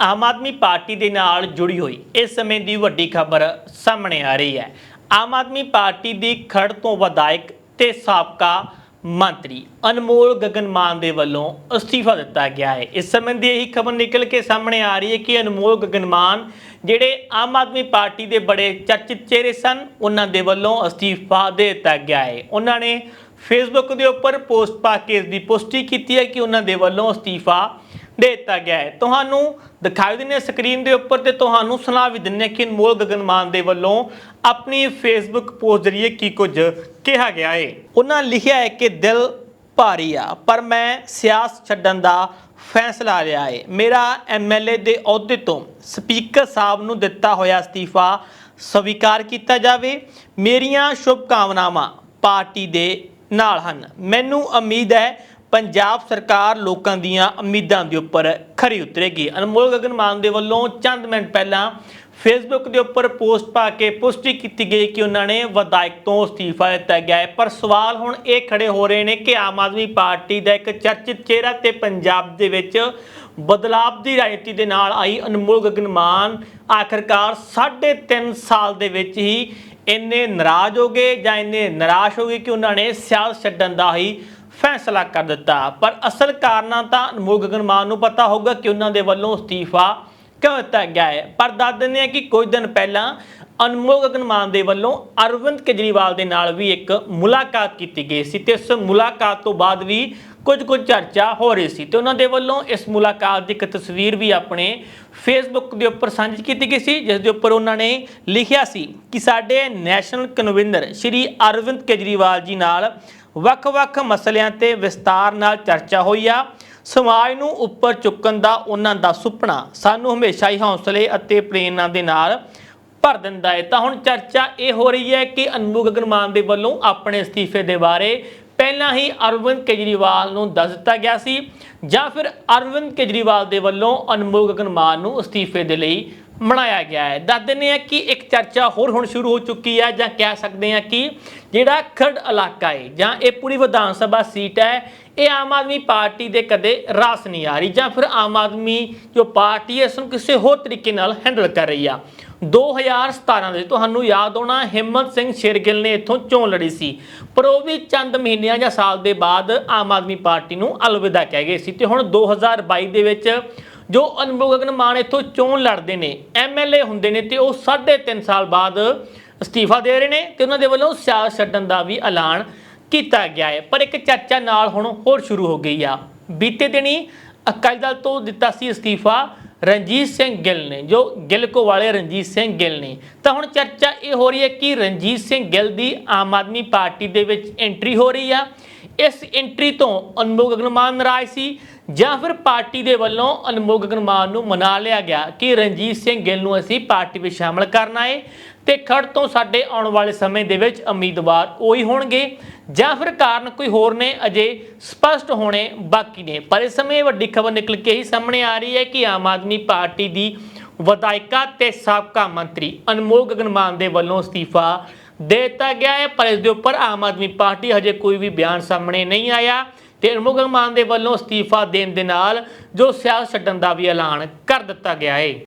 ਆਮ Aadmi party ਦੇ ਨਾਲ ਜੁੜੀ ਹੋਈ ਇਸ ਸਮੇਂ ਦੀ ਵੱਡੀ ਖਬਰ ਸਾਹਮਣੇ ਆ ਰਹੀ ਹੈ। ਆਮ ਆਦਮੀ ਪਾਰਟੀ ਦੀ ਖੜ ਤੋਂ ਵਿਧਾਇਕ ਤੇ ਸਾਬਕਾ ਮੰਤਰੀ ਅਨਮੋਲ ਗਗਨਮਾਨ ਦੇ ਵੱਲੋਂ ਅਸਤੀਫਾ ਦਿੱਤਾ ਗਿਆ ਹੈ। ਇਸ ਸੰਬੰਧੀ ਇਹੀ ਖਬਰ ਨਿਕਲ ਕੇ ਸਾਹਮਣੇ ਆ ਰਹੀ ਹੈ ਕਿ ਅਨਮੋਲ ਗਗਨਮਾਨ ਜਿਹੜੇ ਆਮ ਆਦਮੀ ਪਾਰਟੀ ਦੇ ਬੜੇ ਚਰਚਿਤ ਚਿਹਰੇ ਸਨ, ਉਹਨਾਂ ਦੇ ਵੱਲੋਂ ਅਸਤੀਫਾ ਦੇ ਦਿੱਤਾ ਗਿਆ ਹੈ। ਉਹਨਾਂ ਨੇ ਫੇਸਬੁੱਕ ਦੇ ਉੱਪਰ ਪੋਸਟ ਪਾ ਕੇ ਇਸ ਦੀ ਪੁਸ਼ਟੀ ਕੀਤੀ ਹੈ ਕਿ ਉਹਨਾਂ ਦੇ ਵੱਲੋਂ ਅਸਤੀਫਾ ਦੇ ਦਿੱਤਾ ਗਿਆ ਹੈ। ਤੁਹਾਨੂੰ ਦਿਖਾਈ ਦਿੰਦੇ ਹਾਂ ਸਕਰੀਨ ਦੇ ਉੱਪਰ ਤੇ ਤੁਹਾਨੂੰ ਸੁਣਾ ਵੀ ਦਿੰਦੇ ਹਾਂ ਕਿ ਅਨਮੋਲ ਗਗਨਮਾਨ ਦੇ ਵੱਲੋਂ ਆਪਣੀ ਫੇਸਬੁੱਕ ਪੋਸਟ ਜ਼ਰੀਏ ਕੀ ਕੁਝ ਕਿਹਾ ਗਿਆ ਹੈ। ਉਹਨਾਂ ਲਿਖਿਆ ਹੈ ਕਿ ਦਿਲ ਭਾਰੀ ਆ, ਪਰ ਮੈਂ ਸਿਆਸਤ ਛੱਡਣ ਦਾ ਫੈਸਲਾ ਲਿਆ ਹੈ। ਮੇਰਾ ਐਮਐਲਏ ਦੇ ਅਹੁਦੇ ਤੋਂ ਸਪੀਕਰ ਸਾਹਿਬ ਨੂੰ ਦਿੱਤਾ ਹੋਇਆ ਅਸਤੀਫਾ ਸਵੀਕਾਰ ਕੀਤਾ ਜਾਵੇ। ਮੇਰੀਆਂ ਸ਼ੁਭ ਕਾਮਨਾਵਾਂ ਪਾਰਟੀ ਦੇ ਨਾਲ ਹਨ। ਮੈਨੂੰ ਉਮੀਦ ਹੈ ਪੰਜਾਬ ਸਰਕਾਰ ਲੋਕਾਂ ਦੀਆਂ ਉਮੀਦਾਂ ਦੇ ਉੱਪਰ ਖਰੀ ਉਤਰੇਗੀ। ਅਨਮੋਲ ਗਗਨ ਮਾਨ ਦੇ ਵੱਲੋਂ ਚੰਦ ਮਿੰਟ ਪਹਿਲਾਂ ਫੇਸਬੁੱਕ ਦੇ ਉੱਪਰ ਪੋਸਟ ਪਾ ਕੇ ਪੁਸ਼ਟੀ ਕੀਤੀ ਗਈ ਕਿ ਉਹਨਾਂ ਨੇ ਵਿਧਾਇਕ ਤੋਂ ਅਸਤੀਫਾ ਦਿੱਤਾ ਗਿਆ ਹੈ। ਪਰ ਸਵਾਲ ਹੁਣ ਇਹ ਖੜੇ ਹੋ ਰਹੇ ਨੇ ਕਿ ਆਮ ਆਦਮੀ ਪਾਰਟੀ ਦਾ ਇੱਕ ਚਰਚਿਤ ਚਿਹਰਾ ਤੇ ਪੰਜਾਬ ਦੇ ਵਿੱਚ ਬਦਲਾਵ ਦੀ ਰਾਜਨੀਤੀ ਦੇ ਨਾਲ ਆਈ ਅਨਮੋਲ ਗਗਨ ਗਗਨਮਾਨ ਆਖਰਕਾਰ 3.5 ਸਾਲ ਦੇ ਵਿੱਚ ਹੀ ਇੰਨੇ ਨਾਰਾਜ਼ ਹੋ ਗਏ ਜਾਂ ਇੰਨੇ ਨਿਰਾਸ਼ ਹੋ ਗਏ ਕਿ ਉਹਨਾਂ ਨੇ ਸਿਆਸਤ ਛੱਡਣ ਦਾ ਹੀ ਫੈਸਲਾ ਕਰ ਦਿੱਤਾ। ਪਰ ਅਸਲ ਕਾਰਨਾਂ ਤਾਂ ਅਨਮੋਲ ਗਗਨਮਾਨ ਨੂੰ ਪਤਾ ਹੋਊਗਾ ਕਿ ਉਹਨਾਂ ਦੇ ਵੱਲੋਂ ਅਸਤੀਫਾ ਕਿਉਂ ਦਿੱਤਾ ਗਿਆ ਹੈ। ਪਰ ਦੱਸ ਦਿੰਦੇ ਆ ਕਿ ਕੁਝ ਦਿਨ ਪਹਿਲਾਂ ਅਨਮੋਲ ਗਗਨਮਾਨ ਦੇ ਵੱਲੋਂ ਅਰਵਿੰਦ ਕੇਜਰੀਵਾਲ ਦੇ ਨਾਲ ਵੀ ਇੱਕ ਮੁਲਾਕਾਤ ਕੀਤੀ ਗਈ ਸੀ ਤੇ ਇਸ ਮੁਲਾਕਾਤ ਤੋਂ ਬਾਅਦ ਵੀ ਕੁਝ ਕੁਝ ਚਰਚਾ ਹੋ ਰਹੀ ਸੀ ਤੇ ਉਹਨਾਂ ਦੇ ਵੱਲੋਂ ਇਸ ਮੁਲਾਕਾਤ ਦੀ ਇੱਕ ਤਸਵੀਰ ਵੀ ਆਪਣੇ ਫੇਸਬੁੱਕ ਦੇ ਉੱਪਰ ਸਾਂਝੀ ਕੀਤੀ ਗਈ ਸੀ, ਜਿਸ ਦੇ ਉੱਪਰ ਉਹਨਾਂ ਨੇ ਲਿਖਿਆ ਸੀ ਕਿ ਸਾਡੇ ਨੈਸ਼ਨਲ ਕਨਵੀਨਰ ਸ਼੍ਰੀ ਅਰਵਿੰਦ ਕੇਜਰੀਵਾਲ ਜੀ ਨਾਲ ਵੱਖ-ਵੱਖ ਮਸਲਿਆਂ ਤੇ ਵਿਸਤਾਰ ਨਾਲ ਚਰਚਾ ਹੋਈ ਆ। ਸਮਾਜ ਨੂੰ ਉੱਪਰ ਚੁੱਕਣ ਦਾ ਉਹਨਾਂ ਦਾ ਸੁਪਨਾ। ਸਾਨੂੰ ਹਮੇਸ਼ਾ ਹੀ ਹੌਸਲੇ ਅਤੇ ਪ੍ਰੇਰਨਾ ਦੇ ਨਾਲ ਭਰ ਦਿੰਦਾ ਹੈ ਤਾਂ ਹੁਣ ਚਰਚਾ ਇਹ ਹੋ ਰਹੀ ਹੈ ਕਿ ਅਨਮੋਲ ਗਗਨਮਾਨ ਦੇ ਵੱਲੋਂ ਆਪਣੇ ਅਸਤੀਫੇ ਦੇ ਬਾਰੇ ਪਹਿਲਾਂ ਹੀ ਅਰਵਿੰਦ ਕੇਜਰੀਵਾਲ ਨੂੰ ਦੱਸ ਦਿੱਤਾ ਗਿਆ ਸੀ ਜਾਂ ਫਿਰ ਅਰਵਿੰਦ ਕੇਜਰੀਵਾਲ ਦੇ ਵੱਲੋਂ ਅਨਮੋਲ ਗਗਨਮਾਨ ਨੂੰ ਅਸਤੀਫੇ ਦੇ ਲਈ ਬਣਾਇਆ ਗਿਆ ਹੈ। ਦੱਸ ਦਿੰਦੇ ਆ ਕਿ ਇੱਕ ਚਰਚਾ ਹੋਰ ਹੁਣ ਸ਼ੁਰੂ ਹੋ ਚੁੱਕੀ ਹੈ ਜਾਂ ਕਹਿ ਸਕਦੇ ਆ ਕਿ ਜਿਹੜਾ ਖਰੜ ਇਲਾਕਾ ਹੈ ਜਾਂ ਇਹ ਪੂਰੀ ਵਿਧਾਨ ਸਭਾ ਸੀਟ ਹੈ, ਇਹ ਆਮ ਆਦਮੀ ਪਾਰਟੀ ਦੇ ਕਦੇ ਰਾਸ ਨਹੀਂ ਆ ਰਹੀ ਜਾਂ ਫਿਰ ਆਮ ਆਦਮੀ ਜੋ ਪਾਰਟੀ ਹੈ, ਇਸ ਨੂੰ ਕਿਸੇ ਹੋਰ ਤਰੀਕੇ ਨਾਲ ਹੈਂਡਲ ਕਰ ਰਹੀ ਆ। 2017 ਦੇ ਤੁਹਾਨੂੰ ਯਾਦ ਹੋਣਾ ਹਿੰਮਤ ਸਿੰਘ ਸ਼ੇਰਗਿੱਲ ਨੇ ਇੱਥੋਂ ਚੋਣ ਲੜੀ ਸੀ। ਪਰ ਉਹ ਵੀ ਚੰਦ ਮਹੀਨਿਆਂ ਜਾਂ ਸਾਲ ਦੇ ਬਾਅਦ ਆਮ ਆਦਮੀ ਪਾਰਟੀ ਨੂੰ ਅਲਵਿਦਾ ਕਹਿ ਗਏ ਸੀ ਤੇ ਹੁਣ 2022 ਦੇ ਵਿੱਚ ਜੋ ਅਨਮੋਲ ਗਗਨ ਮਾਨ ਇੱਥੋਂ ਚੋਣ ਲੜਦੇ ਨੇ ਐਮਐਲਏ ਹੁੰਦੇ ਨੇ ਤੇ ਉਹ 3.5 ਸਾਲ ਬਾਅਦ ਅਸਤੀਫਾ ਦੇ ਰਹੇ ਨੇ ਤੇ ਉਹਨਾਂ ਦੇ ਵੱਲੋਂ ਸਿਆਸਤ ਛੱਡਣ ਦਾ ਵੀ ਐਲਾਨ ਕੀਤਾ ਗਿਆ ਹੈ। ਪਰ ਇੱਕ ਚਰਚਾ ਨਾਲ ਹੁਣ ਹੋਰ ਸ਼ੁਰੂ ਹੋ ਗਈ ਆ। ਬੀਤੇ ਦਿਨੀ ਅਕਾਲੀ ਦਲ ਤੋਂ ਦਿੱਤਾ ਸੀ ਅਸਤੀਫਾ ਰਣਜੀਤ ਸਿੰਘ ਗਿੱਲ ਨੇ, ਜੋ ਗਿੱਲ ਕੋ ਵਾਲੇ ਰਣਜੀਤ ਸਿੰਘ ਗਿੱਲ ਨੇ। ਤਾਂ ਹੁਣ ਚਰਚਾ ਇਹ ਹੋ ਰਹੀ ਹੈ ਕਿ ਰਣਜੀਤ ਸਿੰਘ ਗਿੱਲ ਦੀ ਆਮ ਆਦਮੀ ਪਾਰਟੀ ਦੇ ਵਿੱਚ ਐਂਟਰੀ ਹੋ ਰਹੀ ਆ। ਇਸ ਐਂਟਰੀ ਤੋਂ ਅਨਮੋਲ ਗਗਨਮਾਨ ਨਾਰਾਜ਼ ਸੀ ਜਾਂ ਫਿਰ ਪਾਰਟੀ ਦੇ ਵੱਲੋਂ ਅਨਮੋਲ ਗਗਨਮਾਨ ਨੂੰ ਮਨਾ ਲਿਆ ਗਿਆ ਕਿ ਰਣਜੀਤ ਸਿੰਘ ਗਿੱਲ ਨੂੰ ਅਸੀਂ ਪਾਰਟੀ ਵਿੱਚ ਸ਼ਾਮਲ ਕਰਨਾ ਹੈ ਤੇ ਖੜ ਤੋਂ ਸਾਡੇ ਆਉਣ ਵਾਲੇ ਸਮੇਂ ਦੇ ਵਿੱਚ ਉਮੀਦਵਾਰ ਉਹੀ ਹੋਣਗੇ ਜਾਂ ਫਿਰ ਕਾਰਨ ਕੋਈ ਹੋਰ ਨੇ ਅਜੇ ਸਪਸ਼ਟ ਹੋਣੇ ਬਾਕੀ ਨੇ। ਪਰ ਇਸ ਸਮੇਂ ਵੱਡੀ ਖਬਰ ਨਿਕਲ ਕੇ ਹੀ ਸਾਹਮਣੇ ਆ ਰਹੀ ਹੈ ਕਿ ਆਮ ਆਦਮੀ ਪਾਰਟੀ ਦੀ ਵਿਧਾਇਕਾ ਤੇ ਸਾਬਕਾ ਮੰਤਰੀ ਅਨਮੋਲ ਗਗਨਮਾਨ ਦੇ ਵੱਲੋਂ ਅਸਤੀਫਾ ਦੇ ਦਿੱਤਾ ਗਿਆ ਹੈ। ਪਰ ਇਸ ਦੇ ਉੱਪਰ ਆਮ ਆਦਮੀ ਪਾਰਟੀ ਹਜੇ ਕੋਈ ਵੀ ਬਿਆਨ ਸਾਹਮਣੇ ਨਹੀਂ ਆਇਆ। ਤੇ ਅਨਮੋਲ ਗਗਨਮਾਨ ਦੇ ਵੱਲੋਂ ਅਸਤੀਫਾ ਦੇਣ ਦੇ ਨਾਲ ਜੋ ਸਿਆਸਤ ਛੱਡਣ ਦਾ ਵੀ ਐਲਾਨ ਕਰ ਦਿੱਤਾ ਗਿਆ ਹੈ